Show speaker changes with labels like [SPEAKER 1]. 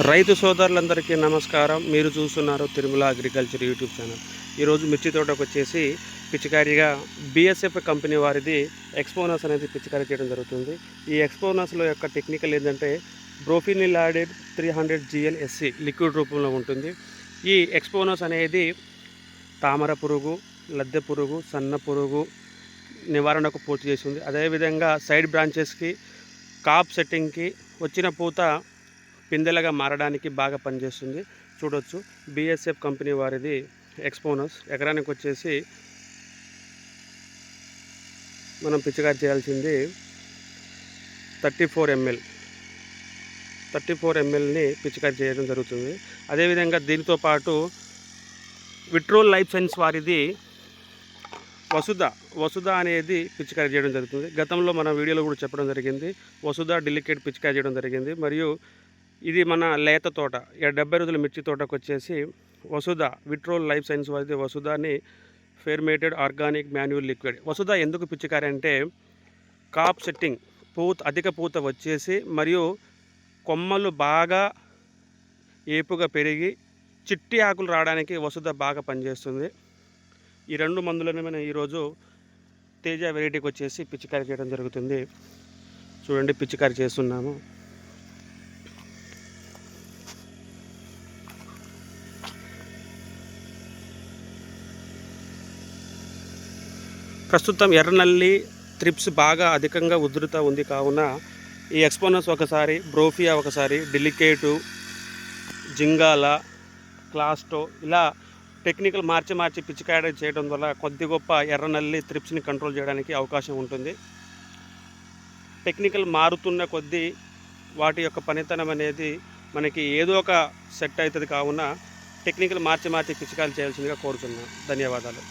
[SPEAKER 1] రైతు సోదరులందరికీ నమస్కారం. మీరు చూస్తున్నారు తిరుమల అగ్రికల్చర్ యూట్యూబ్ ఛానల్. ఈరోజు మిర్చి తోటకు వచ్చేసి పిచికారీగా బిఎస్ఎఫ్ కంపెనీ వారిది ఎక్స్పోనస్ అనేది పిచికారీ చేయడం జరుగుతుంది. ఈ ఎక్స్పోనస్లో యొక్క టెక్నికల్ ఏంటంటే బ్రోఫినిలాడెడ్ త్రీ హండ్రెడ్ జిఎల్ఎస్సి లిక్విడ్ రూపంలో ఉంటుంది. ఈ ఎక్స్పోనస్ అనేది తామర పురుగు లద్దె పురుగు సన్న పురుగు నివారణకు పూర్తి చేస్తుంది అదేవిధంగా సైడ్ బ్రాంచెస్కి కాప్ సెట్టింగ్కి వచ్చిన పూత పిందెలుగా మారడానికి బాగా పనిచేస్తుంది. చూడొచ్చు. బిఎస్ఎఫ్ కంపెనీ వారిది ఎక్స్పోనస్ ఎకరానికి వచ్చేసి మనం పిచ్చిగా చేయాల్సింది thirty four ML. Thirty four ఎంఎల్ని పిచికారి చేయడం జరుగుతుంది. అదేవిధంగా దీనితో పాటు విట్రోల్ లైఫ్ సైన్స్ వారిది వసుధ. వసుధ అనేది పిచికారి చేయడం జరుగుతుంది. గతంలో మన వీడియోలో కూడా చెప్పడం జరిగింది. వసుధ డెలికేట్ పిచికారి చేయడం జరిగింది. మరియు ఇది మన లేత తోట. డెబ్బై రోజుల మిర్చి తోటకు వచ్చేసి వసుధ విట్రోల్ లైఫ్ సైన్స్ వారి వసుధాని fermented organic manual liquid. Vasudha ఎందుకు పిచికారి అంటే కాప్ సెట్టింగ్ పూత అధిక పూత వచ్చేసి మరియు కొమ్మలు బాగా ఏపుగా పెరిగి చిట్టి ఆకులు రావడానికి వసుధ బాగా పనిచేస్తుంది. ఈ రెండు మందులను మనం ఈరోజు తేజ వెరైటీకి వచ్చేసి పిచికారి చేయడం జరుగుతుంది. చూడండి పిచికారి చేస్తున్నాము. ప్రస్తుతం ఎర్రనల్లి త్రిప్స్ బాగా అధికంగా ఉధృత ఉంది కావున ఈ ఎక్స్పోనస్ ఒకసారి బ్రోఫియా ఒకసారి డెలికేటు జింగాల క్లాస్టో ఇలా టెక్నికల్ మార్చి మార్చి పిచికాడ చేయడం వల్ల కొద్ది గొప్ప ఎర్రనల్లి త్రిప్స్ని కంట్రోల్ చేయడానికి అవకాశం ఉంటుంది. టెక్నికల్ మారుతున్న కొద్దీ వాటి యొక్క పనితనం అనేది మనకి ఏదో ఒక సెట్ అవుతుంది కావున టెక్నికల్ మార్చి మార్చి పిచికాలు చేయాల్సిందిగా కోరుతున్నాను ధన్యవాదాలు.